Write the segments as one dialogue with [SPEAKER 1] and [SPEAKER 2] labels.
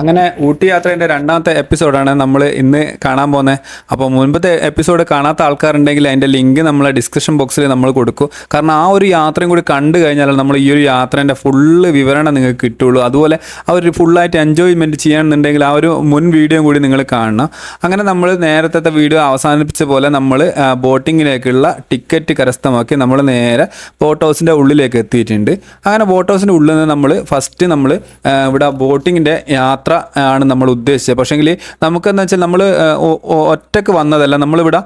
[SPEAKER 1] അങ്ങനെ ഊട്ടി യാത്രേന്റെ രണ്ടാമത്തെ എപ്പിസോഡാണ് നമ്മൾ ഇന്ന് കാണാൻ പോകുന്നത് അപ്പോൾ മുൻപത്തെ എപ്പിസോഡ് കാണാത്ത ആൾക്കാരുണ്ടെങ്കിൽ അതിന്റെ ലിങ്ക് നമ്മൾ ഡിസ്ക്രിപ്ഷൻ ബോക്സിൽ നമ്മൾ കൊടുക്കും. കാരണം ആ ഒരു യാത്രയും കൂടി കണ്ടു കഴിഞ്ഞാൽ നമ്മൾ ഈ ഒരു യാത്രേന്റെ ഫുള്ള് വിവരണം നിങ്ങൾക്ക് കിട്ടുള്ളൂ. അതുപോലെ ആ ഒരു ഫുള്ളായിട്ട് എൻജോയ്മെന്റ് ചെയ്യണമെന്നുണ്ടെങ്കിൽ ആ ഒരു മുൻ വീഡിയോ കൂടി നിങ്ങൾ കാണണം. അങ്ങനെ നമ്മൾ നേരത്തെ വീഡിയോ അവസാനിപ്പിച്ച പോലെ നമ്മൾ ബോട്ടിങ്ങിലേക്കുള്ള ടിക്കറ്റ് കരസ്ഥമാക്കി നമ്മൾ നേരെ ബോട്ട് ഹൗസിന്റെ ഉള്ളിലേക്ക് എത്തിയിട്ടുണ്ട്. അങ്ങനെ ബോട്ട് ഹൗസിന്റെ ഉള്ളിൽ നിന്ന് നമ്മൾ ഫസ്റ്റ് നമ്മൾ ഇവിടെ ബോട്ടിങ്ങിന്റെ യാത്ര ആണ് നമ്മൾ ഉദ്ദേശിച്ചത്. പക്ഷേങ്കിൽ നമുക്കെന്ന് വെച്ചാൽ നമ്മൾ ഒറ്റയ്ക്ക് വന്നതല്ല. നമ്മളിവിടെ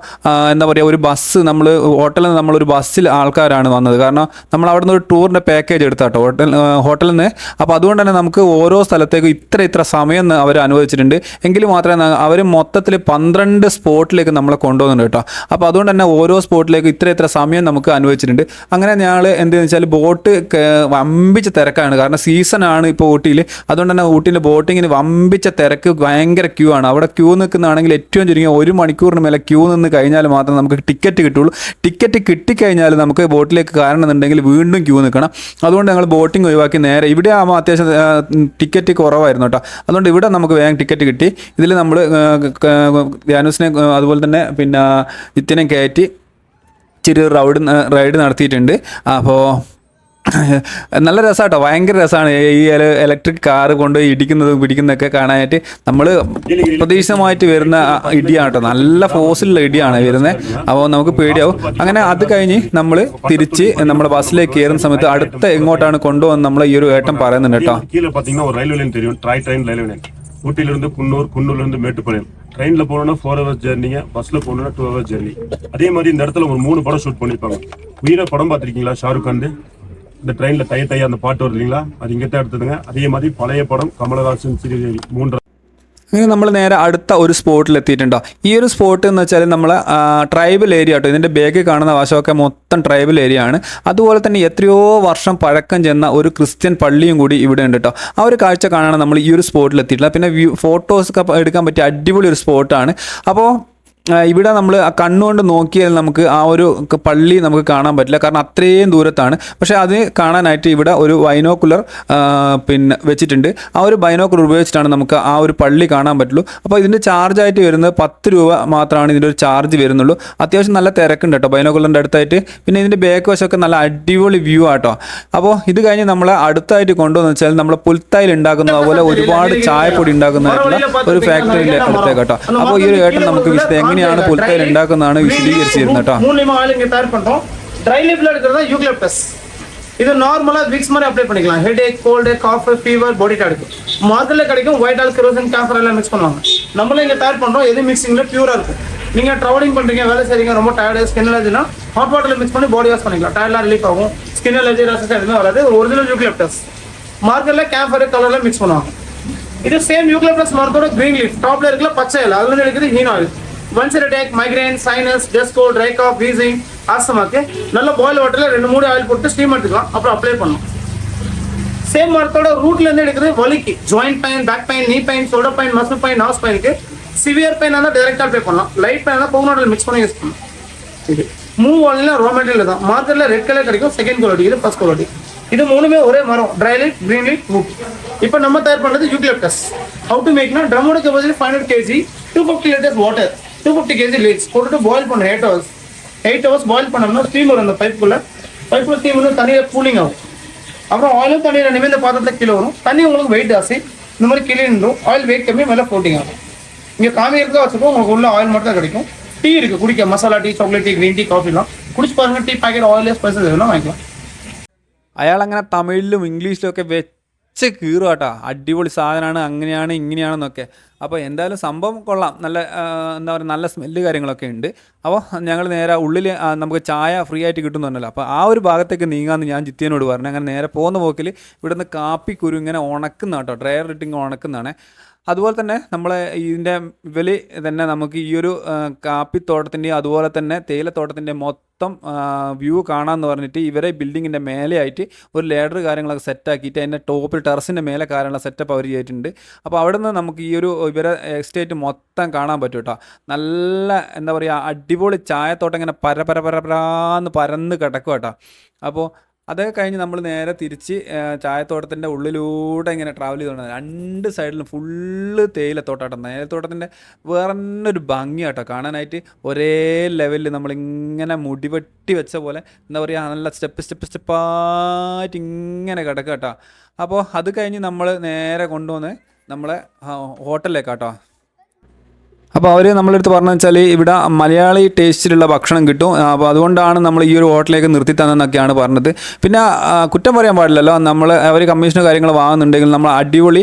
[SPEAKER 1] എന്താ പറയുക ഒരു ബസ് നമ്മൾ ഹോട്ടലിൽ നിന്ന് നമ്മളൊരു ബസ്സിൽ ആൾക്കാരാണ് വന്നത്. കാരണം നമ്മൾ അവിടെ നിന്ന് ഒരു ടൂറിന്റെ പാക്കേജ് എടുത്താട്ടോ ഹോട്ടൽ ഹോട്ടലിൽ നിന്ന്. അപ്പോൾ അതുകൊണ്ട് തന്നെ നമുക്ക് ഓരോ സ്ഥലത്തേക്കും ഇത്ര ഇത്ര സമയം അവർ അനുവദിച്ചിട്ടുണ്ട്. എങ്കിൽ മാത്രമേ അവർ മൊത്തത്തിൽ പന്ത്രണ്ട് സ്പോട്ടിലേക്ക് നമ്മളെ കൊണ്ടുപോകുന്നുണ്ട് കേട്ടോ. അപ്പോൾ അതുകൊണ്ട് തന്നെ ഓരോ സ്പോട്ടിലേക്ക് ഇത്ര ഇത്ര സമയം നമുക്ക് അനുവദിച്ചിട്ടുണ്ട്. അങ്ങനെ ഞങ്ങൾ എന്തെന്ന് വെച്ചാൽ ബോട്ട് അമ്പിച്ച് തിരക്കാണ്. കാരണം സീസണാണ് ഇപ്പോൾ ഊട്ടിയിൽ. അതുകൊണ്ട് തന്നെ ഊട്ടിയിൽ ബോട്ടിങ്ങിന് വമ്പിച്ച തിരക്ക് ഭയങ്കര ക്യൂ ആണ്. അവിടെ ക്യൂ നിൽക്കുന്നതാണെങ്കിൽ ഏറ്റവും ചുരുങ്ങിയ ഒരു മണിക്കൂറിന് മേലെ ക്യൂ നിന്ന് കഴിഞ്ഞാൽ മാത്രം നമുക്ക് ടിക്കറ്റ് കിട്ടുള്ളൂ. ടിക്കറ്റ് കിട്ടിക്കഴിഞ്ഞാൽ നമുക്ക് ബോട്ടിലേക്ക് കയറണമെന്നുണ്ടെങ്കിൽ വീണ്ടും ക്യൂ നിൽക്കണം. അതുകൊണ്ട് ഞങ്ങൾ ബോട്ടിംഗ് ഒഴിവാക്കി നേരെ. ഇവിടെ ആകുമ്പോൾ അത്യാവശ്യം ടിക്കറ്റ് കുറവായിരുന്നു കേട്ടോ. അതുകൊണ്ട് ഇവിടെ നമുക്ക് വേഗം ടിക്കറ്റ് കിട്ടി. ഇതിൽ നമ്മൾ ധ്യാനൂസിനെ അതുപോലെ തന്നെ പിന്നെ ഇത്തിനെ കയറ്റി ഇച്ചിരി റൗഡ് റൈഡ് നടത്തിയിട്ടുണ്ട്. അപ്പോൾ നല്ല രസമാട്ടോ ഭയങ്കര രസമാണ് ഈ ഇലക്ട്രിക് കാറ് കൊണ്ട് ഇടിക്കുന്നതും പിടിക്കുന്നതൊക്കെ കാണാനായിട്ട് നമ്മൾ പ്രതീക്ഷിതമായിട്ട് വരുന്ന ആ ഇടിയാണ് കേട്ടോ നല്ല ഫോഴ്സിലുള്ള ഇടിയാണ് വരുന്നത് അപ്പോൾ നമുക്ക് പേടിയാവും അങ്ങനെ അത് കഴിഞ്ഞ് നമ്മൾ തിരിച്ച് നമ്മുടെ ബസ്സിലേക്ക് കയറുന്ന സമയത്ത് അടുത്ത എങ്ങോട്ടാണ് കൊണ്ടുവന്ന് നമ്മൾ ഈ ஒரு ഏട്ടൻ പറയുന്നുണ്ട് കേട്ടോ
[SPEAKER 2] கீழே பாத்தீங்கன்னா ஒரு ரயில்வே லைன் தெரியும் ட்ராய் ட்ரெயின் ரயில்வே லைன் ஊட்டில இருந்து குன்னூர் குன்னூர்ல இருந்து மேட்டுப்பாளையம் ட்ரெயின்ல போனோம்னா ஃபோர் ஹவர்ஸ் ஜெர்னிங்க பஸ்ல போனோம்னா டூ ஹவர்ஸ் ஜெர்னி அதே மாதிரி இந்த இடத்துல ஒரு மூணு படம் ஷூட் பண்ணிருப்பாங்க உயிரை படம் பார்த்திருக்கீங்களா ஷாருக் கான் இந்த ட்ரெயின்ல டைய டைய அந்த பாட்டு வருது இல்லைங்களா அது இங்கிட்ட எடுத்ததுங்க அதே மாதிரி பழைய படம் கமலஹாசன் ஸ்ரீதேவி மூன்று
[SPEAKER 1] അങ്ങനെ നമ്മൾ നേരെ അടുത്ത ഒരു സ്പോട്ടിൽ എത്തിയിട്ടുണ്ടോ ഈ ഒരു സ്പോട്ട് എന്ന് വെച്ചാൽ നമ്മൾ ട്രൈബൽ ഏരിയ കേട്ടോ ഇതിൻ്റെ ബാക്കിൽ കാണുന്ന വശമൊക്കെ മൊത്തം ട്രൈബൽ ഏരിയ ആണ് അതുപോലെ തന്നെ എത്രയോ വർഷം പഴക്കം ചെന്ന ഒരു ക്രിസ്ത്യൻ പള്ളിയും കൂടി ഇവിടെ ഉണ്ട് കേട്ടോ ആ ഒരു കാഴ്ച കാണാനാണ് നമ്മൾ ഈ ഒരു സ്പോട്ടിൽ എത്തിയിട്ടുള്ളത് പിന്നെ വ്യൂ ഫോട്ടോസ് ഒക്കെ എടുക്കാൻ പറ്റിയ അടിപൊളി ഒരു സ്പോട്ടാണ് അപ്പോൾ ആ, ഇവിടെ നമ്മൾ കണ്ണുകൊണ്ട് നോക്കിയാൽ നമുക്ക് ആ ഒരു പള്ളി നമുക്ക് കാണാൻ പറ്റില്ല. കാരണം അത്രയും ദൂരത്താണ്. പക്ഷേ അത് കാണാനായിട്ട് ഇവിടെ ഒരു ബൈനോക്കുലർ പിന്നെ വെച്ചിട്ടുണ്ട്. ആ ഒരു ബൈനോക്കുലർ ഉപയോഗിച്ചിട്ടാണ് നമുക്ക് ആ ഒരു പള്ളി കാണാൻ പറ്റുള്ളൂ. അപ്പോൾ ഇതിന്റെ ചാർജായിട്ട് വരുന്നത് പത്ത് രൂപ മാത്രമാണ് ഇതിന്റെ ഒരു ചാർജ് വരുന്നുള്ളൂ. അത്യാവശ്യം നല്ല തിരക്കുണ്ട് കേട്ടോ ബൈനോക്കുലറിന്റെ അടുത്തായിട്ട്. പിന്നെ ഇതിന്റെ ബാക്ക് വശമൊക്കെ നല്ല അടിപൊളി വ്യൂ ആട്ടോ. അപ്പോൾ ഇത് കഴിഞ്ഞ് നമ്മൾ അടുത്തായിട്ട് കൊണ്ടുവന്ന് വെച്ചാൽ നമ്മൾ പുൽത്തായിൽ ഉണ്ടാക്കുന്ന അതുപോലെ ഒരുപാട് ചായപ്പൊടി ഉണ്ടാക്കുന്നതായിട്ടുള്ള ഒരു ഫാക്ടറിയിലെ അടുത്തേക്ക് കേട്ടോ. അപ്പോൾ ഈ ഒരു ഏട്ടൻ നമുക്ക് വിശദ എങ്ങനെയാണ് പുൽത്തായിൽ ഉണ്ടാക്കുന്നതാണ് വിശദീകരിച്ചിരുന്നത് കേട്ടോ
[SPEAKER 3] மூணு லிமோ ஆயில் இங்க தயார் பண்றோம் ட்ரை லீஃப்ல இருக்கிறது யூக்லிப்டஸ் இது நார்மலா விக்ஸ் மாதிரி அப்ளை பண்ணிக்கலாம் head ache cold cough fever body டாடுக்கு மார்க்கெட்ல கிடைக்கும் ஒயிட் ஆல் கெரோசின் கேஃபர் எல்லாம் மிக்ஸ் பண்ணுவாங்க நம்மளும் இங்க தயார் பண்றோம் எது மிக்சிங்ல பியூரா இருக்கும் நீங்க ட்ராவலிங் பண்றீங்க வேலை செய்றீங்க ரொம்ப டயர்டு ஸ்கின் அலர்ஜினா ஹாட் வாட்டர்ல மிக்ஸ் பண்ணி பாடி வாஷ் பண்ணிக்கலாம் டயர்லாம் ரிலீஃப் ஆகும் ஸ்கின் அலர்ஜி ரசஸ் எதுவுமே வராது ஒரு ஒரிஜினல் யூக்லிப்டஸ் மார்க்கெட்ல கேஃபர் கலர்ல மிக்ஸ் பண்ணுவாங்க இது சேம் யூக்லிப்டஸ் மரத்தோட கிரீன் லீஃப் டாப்ல இருக்கிற பச்சை இலை அதுல இருந்து எடுக்குது ஹீன் oil once attack migraine sinus டெஸ்கோ கோல் ட்ரை காஃப் வீசிங் ஆஸ்தமாக்கு நல்ல பாயில் வாட்டரில் ரெண்டு மூணு ஆயில் போட்டு ஸ்டீம் எடுத்துக்கலாம். அப்புறம் அப்ளை பண்ணும் சேம் மரத்தோட ரூட்ல இருந்து எடுக்கிறது வலிக்கு. Joint pain back pain knee pain சோட pain muscle pain ஹாஸ் பெயினுக்கு சிவியர் பெயின் இருந்தால் டைரெக்டாக அப்ளை பண்ணலாம். லைட் பெயின் இருந்தால் கோகனட் மிக்ஸ் பண்ணி யூஸ் பண்ணலாம். இது மூவ் ஆன்லைன் ரா மெட்டீரியல் தான். மார்க்கெட்டில் ரெட் கலர் கிடைக்கும். செகண்ட் குவாலிட்டி இது ஃபர்ஸ்ட் குவாலிட்டி இது மூணுமே ஒரே மரம். Dry light green light wood இப்போ நம்ம தயார் பண்ணுறது யூக்லிப்டஸ் ஹவு டு மேக்னா ட்ரம்மோட capacity five hundred KG two fifty litres water two fifty KG Glitz போட்டுட்டு பாயில் பண்ணணும் eight hours eight hours boil பண்ணோம்னா ஸ்டீம் வரும் அந்த பைப்புக்குள்ள பைப்புக்குள்ள ஸ்டீம் வந்து தண்ணியில் கூலிங் ஆகும் அப்புறம் ஆயிலும் தண்ணி ரெண்டுமே இந்த பாத்திரத்தில் கீழே வரும் தண்ணி உங்களுக்கு வெயிட் ஜாஸ்தி இந்த மாதிரி கீழே நின்றும் ஆயில் வெயிட் கம்மி மேலே ஃப்ளோட்டிங் ஆகும் இங்கே காமிக்கிறதுக்கு வச்சுக்கோ உங்களுக்கு உள்ள ஆயில் மட்டும் தான் கிடைக்கும் டீ இருக்கு குடிக்க masala tea chocolate tea green tea காஃபிலாம் குடிச்சு பாருங்க டீ பாக்கெட் ஆயில் ஸ்பைசஸ் எதுவும் வாங்கிக்கலாம்
[SPEAKER 1] അയാൾ അങ്ങനെ തമിഴിലും ഇംഗ്ലീഷിലും ഒക്കെ വെച്ച് കീറും കേട്ടോ അടിപൊളി സാധനമാണ് അങ്ങനെയാണ് ഇങ്ങനെയാണെന്നൊക്കെ. അപ്പോൾ എന്തായാലും സംഭവം കൊള്ളാം. നല്ല എന്താ പറയുക നല്ല സ്മെല്ല് കാര്യങ്ങളൊക്കെ ഉണ്ട്. അപ്പോൾ ഞങ്ങൾ നേരെ ഉള്ളിൽ നമുക്ക് ചായ ഫ്രീ ആയിട്ട് കിട്ടുന്നുണ്ടല്ലോ. അപ്പോൾ ആ ഒരു ഭാഗത്തേക്ക് നീങ്ങാമെന്ന് ഞാൻ ജിത്തിയനോട് പറഞ്ഞു. അങ്ങനെ നേരെ പോകുന്ന പോക്കിൽ ഇവിടുന്ന് കാപ്പിക്കുരു ഇങ്ങനെ ഉണക്കുന്ന കേട്ടോ ഡ്രയർ ഇട്ടിങ് ഉണക്കുന്നതാണ്. അതുപോലെ തന്നെ നമ്മളെ ഇതിന്റെ വില തന്നെ നമുക്ക് ഈ ഒരു കാപ്പിത്തോട്ടത്തിന്റെ അതുപോലെ തന്നെ തേയിലത്തോട്ടത്തിന്റെ മൊത്തം വ്യൂ കാണാമെന്ന് പറഞ്ഞിട്ട് ഇവരെ ബിൽഡിങ്ങിന്റെ മേലെയായിട്ട് ഒരു ലേഡർ കാര്യങ്ങളൊക്കെ സെറ്റാക്കിയിട്ട് അതിന്റെ ടോപ്പിൽ ടെറസിന്റെ മേലെ കാര്യമുള്ള സെറ്റപ്പ് അവർ ചെയ്തിട്ടുണ്ട്. അപ്പോൾ അവിടെ നിന്ന് നമുക്ക് ഈ ഒരു ഇവരെ എസ്റ്റേറ്റ് മൊത്തം കാണാൻ പറ്റും കേട്ടോ. നല്ല എന്താ പറയുക അടിപൊളി ചായത്തോട്ടം ഇങ്ങനെ പര പര പര പരാന്ന് പരന്ന് കിടക്കും കേട്ടോ. അപ്പോൾ അതൊക്കെ കഴിഞ്ഞ് നമ്മൾ നേരെ തിരിച്ച് ചായത്തോട്ടത്തിന്റെ ഉള്ളിലൂടെ ഇങ്ങനെ ട്രാവൽ ചെയ്തോണ്ട് രണ്ട് സൈഡിലും ഫുള്ള് തേയിലത്തോട്ടം തേയിലത്തോട്ടത്തിന്റെ വേറെ തന്നെ ഒരു ഭംഗിയാട്ടോ കാണാനായിട്ട്. ഒരേ ലെവലിൽ നമ്മളിങ്ങനെ മുടിവെട്ടി വെച്ച പോലെ എന്താ പറയുക നല്ല സ്റ്റെപ്പ് സ്റ്റെപ്പ് സ്റ്റെപ്പായിട്ട് ഇങ്ങനെ കിടക്കുക കേട്ടോ അപ്പോൾ അത് കഴിഞ്ഞ് നമ്മൾ നേരെ കൊണ്ടുവന്ന് നമ്മളെ ഹോട്ടലിലേക്കാട്ടോ. അപ്പോൾ അവർ നമ്മളെടുത്ത് പറഞ്ഞു വെച്ചാൽ ഇവിടെ മലയാളി ടേസ്റ്റിലുള്ള ഭക്ഷണം കിട്ടും. അപ്പോൾ അതുകൊണ്ടാണ് നമ്മൾ ഈ ഒരു ഹോട്ടലിലേക്ക് നിർത്തി തന്നതെന്നൊക്കെയാണ് പറഞ്ഞത്. പിന്നെ കുറ്റം പറയാൻ പാടില്ലല്ലോ. നമ്മൾ അവർ കമ്മീഷനോ കാര്യങ്ങൾ വാങ്ങുന്നുണ്ടെങ്കിൽ നമ്മൾ അടിപൊളി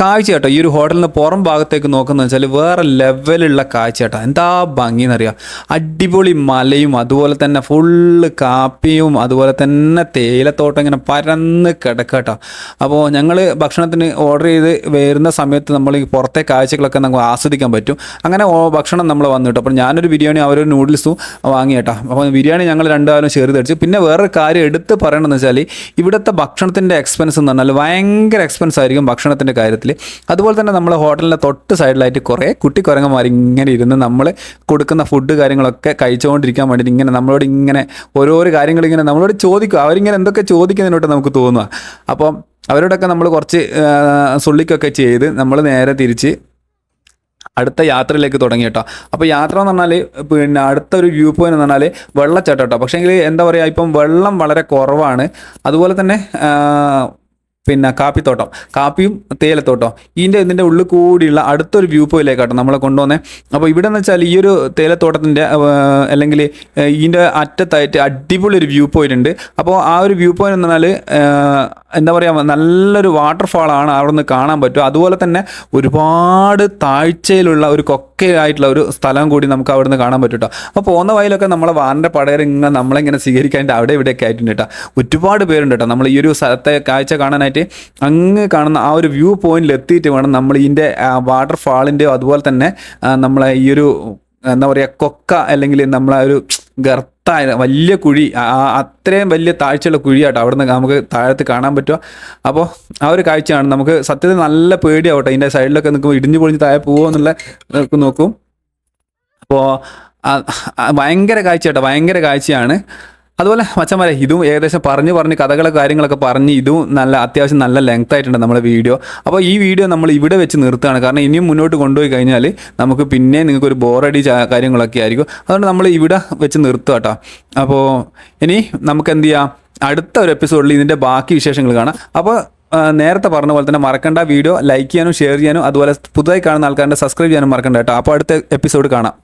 [SPEAKER 1] കാഴ്ച കേട്ടോ ഈ ഒരു ഹോട്ടലിന് പുറം ഭാഗത്തേക്ക് നോക്കുന്നത് വെച്ചാൽ വേറെ ലെവലുള്ള കാഴ്ച കേട്ടോ എന്താ ഭംഗി എന്നറിയാം അടിപൊളി മലയും അതുപോലെ തന്നെ ഫുള്ള് കാപ്പിയും അതുപോലെ തന്നെ തേയിലത്തോട്ടം ഇങ്ങനെ പരന്ന് കിടക്കട്ടോ. കേട്ടോ അപ്പോൾ ഞങ്ങൾ ഭക്ഷണത്തിന് ഓർഡർ ചെയ്ത് വരുന്ന സമയത്ത് നമ്മൾ ഈ പുറത്തെ കാഴ്ചകളൊക്കെ നമുക്ക് ആസ്വദിക്കാൻ പറ്റും. അങ്ങനെ ഭക്ഷണം നമ്മൾ വന്നു കേട്ടോ. അപ്പോൾ ഞാനൊരു ബിരിയാണി അവരൊരു നൂഡിൽസും വാങ്ങി അപ്പോൾ ബിരിയാണി ഞങ്ങൾ രണ്ടുപേരും ചേർത്ത് അടിച്ചു പിന്നെ വേറൊരു കാര്യം എടുത്ത് പറയണമെന്ന് വെച്ചാൽ ഇവിടുത്തെ ഭക്ഷണത്തിന്റെ എക്സ്പെൻസ് എന്ന് പറഞ്ഞാൽ ഭയങ്കര എക്സ്പെൻസ് ആയിരിക്കും ഭക്ഷണത്തിന്റെ കാര്യത്തിൽ അതുപോലെ തന്നെ നമ്മൾ ഹോട്ടലിന്റെ തൊട്ട് സൈഡിലായിട്ട് കുറേ കുട്ടി കുരങ്ങന്മാർ ഇങ്ങനെ ഇരുന്ന് നമ്മൾ കൊടുക്കുന്ന ഫുഡ് കാര്യങ്ങളൊക്കെ കഴിച്ചുകൊണ്ടിരിക്കാൻ വേണ്ടിയിട്ട് ഇങ്ങനെ നമ്മളോട് ഇങ്ങനെ ഓരോരോ കാര്യങ്ങൾ ഇങ്ങനെ നമ്മളോട് ചോദിക്കും. അവരിങ്ങനെ എന്തൊക്കെ ചോദിക്കുന്നതിനോട്ട് നമുക്ക് തോന്നുക അപ്പം അവരോടൊക്കെ നമ്മൾ കുറച്ച് സുള്ളിക്കൊക്കെ ചെയ്ത് നമ്മൾ നേരെ തിരിച്ച് അടുത്ത യാത്രയിലേക്ക് തുടങ്ങി കേട്ടോ. അപ്പോൾ യാത്ര എന്ന് പറഞ്ഞാൽ പിന്നെ അടുത്തൊരു വ്യൂ പോയിന്റ് എന്ന് പറഞ്ഞാൽ വെള്ളച്ചാട്ടം കേട്ടോ. പക്ഷേങ്കിൽ എന്താ പറയുക ഇപ്പം വെള്ളം വളരെ കുറവാണ്. അതുപോലെ തന്നെ പിന്നെ കാപ്പിത്തോട്ടം കാപ്പിയും തേയിലത്തോട്ടം. ഇതിന്റെ ഇതിന്റെ ഉള്ളിൽ കൂടിയുള്ള അടുത്തൊരു വ്യൂ പോയിലേക്കാട്ടോ നമ്മളെ കൊണ്ടുവന്നേ. അപ്പോൾ ഇവിടെ എന്ന് വെച്ചാൽ ഈ ഒരു തേയിലത്തോട്ടത്തിന്റെ അല്ലെങ്കിൽ ഇതിന്റെ അറ്റത്തായിട്ട് അടിപൊളി ഒരു വ്യൂ പോയിന്റ് ഉണ്ട്. അപ്പോൾ ആ ഒരു വ്യൂ പോയിന്റ് എന്ന് പറഞ്ഞാൽ എന്താ പറയുക നല്ലൊരു വാട്ടർഫാളാണ് അവിടെ നിന്ന് കാണാൻ പറ്റും അതുപോലെ തന്നെ ഒരുപാട് താഴ്ചയിലുള്ള ഒരു കൊക്കയായിട്ടുള്ള ഒരു സ്ഥലം കൂടി നമുക്ക് അവിടുന്ന് കാണാൻ പറ്റും കേട്ടോ അപ്പോൾ പോകുന്ന വഴിയിലൊക്കെ നമ്മളെ വാറിന്റെ പടയർ ഇങ്ങനെ നമ്മളിങ്ങനെ സ്വീകരിക്കാനായിട്ട് അവിടെ ഇവിടെയൊക്കെ ആയിട്ടുണ്ട് കേട്ടോ ഒരുപാട് പേരുണ്ട് കേട്ടോ നമ്മൾ ഈ ഒരു സ്ഥലത്തെ കാഴ്ച കാണാനായിട്ട് അങ്ങ് കാണുന്ന ആ ഒരു വ്യൂ പോയിന്റിൽ എത്തിയിട്ട് വേണം നമ്മൾ ഇതിന്റെ വാട്ടർഫാളിന്റെയോ അതുപോലെ തന്നെ നമ്മളെ ഈ ഒരു എന്താ പറയുക കൊക്ക അല്ലെങ്കിൽ നമ്മളെ ഒരു ഗർത്തായ വലിയ കുഴി അത്രയും വലിയ താഴ്ചയുള്ള കുഴിയാട്ടോ നിന്ന് നമുക്ക് താഴത്ത് കാണാൻ പറ്റുക. അപ്പോൾ ആ ഒരു കാഴ്ചയാണ്. നമുക്ക് സത്യത്തിൽ നല്ല പേടിയാവട്ടെ ഇതിന്റെ സൈഡിലൊക്കെ നിൽക്കുമ്പോൾ ഇടിഞ്ഞു പൊളിഞ്ഞ് താഴെ പോകുമോ എന്നുള്ള നോക്കും. അപ്പോൾ ഭയങ്കര കാഴ്ച കേട്ടോ ഭയങ്കര കാഴ്ചയാണ്. അതുപോലെ മച്ചന്മാരെ ഇതും ഏകദേശം പറഞ്ഞു പറഞ്ഞ് കഥകളെ കാര്യങ്ങളൊക്കെ പറഞ്ഞ് ഇതും നല്ല അത്യാവശ്യം നല്ല ലെങ്ത് ആയിട്ടുണ്ട് നമ്മുടെ വീഡിയോ. അപ്പോൾ ഈ വീഡിയോ നമ്മൾ ഇവിടെ വെച്ച് നിർത്തുകയാണ്. കാരണം ഇനിയും മുന്നോട്ട് കൊണ്ടുപോയി കഴിഞ്ഞാൽ നമുക്ക് പിന്നെ നിങ്ങൾക്ക് ഒരു ബോറടി കാര്യങ്ങളൊക്കെ ആയിരിക്കും. അതുകൊണ്ട് നമ്മൾ ഇവിടെ വെച്ച് നിർത്തുക കേട്ടോ അപ്പോൾ ഇനി നമുക്ക് എന്ത് ചെയ്യാം? അടുത്ത ഒരു എപ്പിസോഡിൽ ഇതിന്റെ ബാക്കി വിശേഷങ്ങൾ കാണാം. അപ്പോൾ നേരത്തെ പറഞ്ഞ പോലെ തന്നെ മറക്കണ്ട വീഡിയോ. ലൈക്ക് ചെയ്യാനും ഷെയർ ചെയ്യാനും അതുപോലെ പുതുതായി കാണുന്ന ആൾക്കാരുടെ സബ്സ്ക്രൈബ് ചെയ്യാനും മറക്കണ്ട കേട്ടോ അപ്പോൾ അടുത്ത എപ്പിസോഡ് കാണാം.